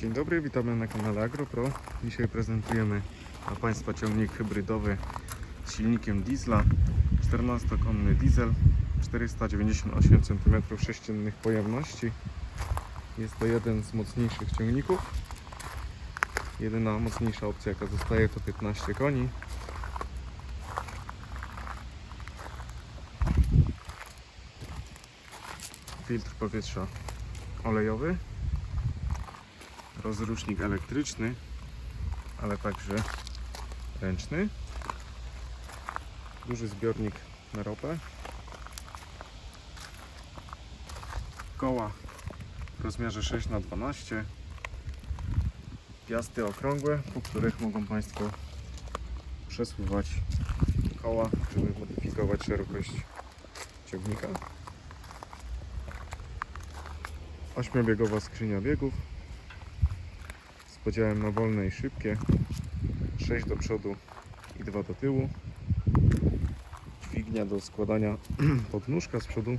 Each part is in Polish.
Dzień dobry, witamy na kanale AgroPro. Dzisiaj prezentujemy dla Państwa ciągnik hybrydowy z silnikiem diesla. 14-konny diesel, 498 cm3 pojemności. Jest to jeden z mocniejszych ciągników. Jedyna mocniejsza opcja jaka zostaje to 15 koni. Filtr powietrza olejowy rozrusznik elektryczny, ale także ręczny. Duży zbiornik na ropę. Koła w rozmiarze 6 na 12 Piasty okrągłe, po których mogą Państwo przesuwać koła, żeby modyfikować szerokość ciągnika. Ośmiobiegowa skrzynia biegów podziałem na wolne i szybkie. 6 do przodu i 2 do tyłu. Dźwignia do składania podnóżka z przodu.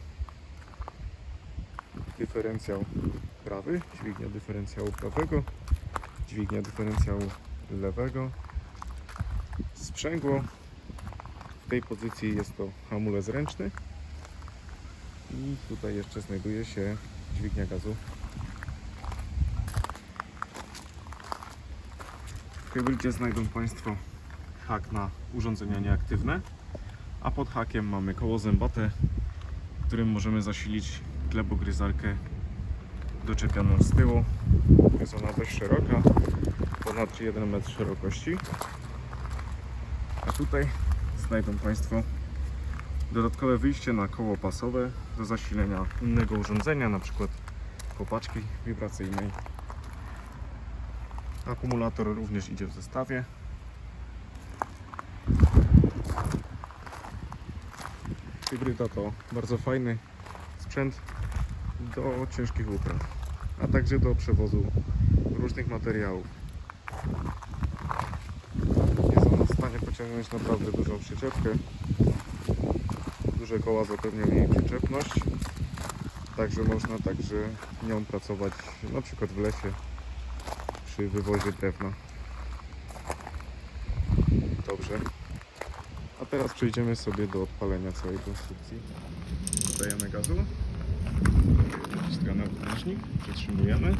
Dyferencjał prawy dźwignia dyferencjału prawego dźwignia dyferencjału lewego. Sprzęgło. W tej pozycji jest to hamulec ręczny. I tutaj jeszcze znajduje się dźwignia gazu hybrydzie znajdą Państwo hak na urządzenia nieaktywne, a pod hakiem mamy koło zębate, którym możemy zasilić glebogryzarkę doczepioną z tyłu. Jest ona dość szeroka, ponad 1 metr szerokości. A tutaj znajdą Państwo dodatkowe wyjście na koło pasowe do zasilenia innego urządzenia, np. kopaczki wibracyjnej. Akumulator również idzie w zestawie. Hybryda to bardzo fajny sprzęt do ciężkich upraw, a także do przewozu różnych materiałów. Jest ona w stanie pociągnąć naprawdę dużą przyczepkę. Duże koła zapewnią jej przyczepność. Także można także nią pracować na przykład w lesie przy wywozie drewna. Dobrze. A teraz przejdziemy sobie do odpalenia całej konstrukcji. Dodajemy gazu. Naciskamy na włącznik, przytrzymujemy.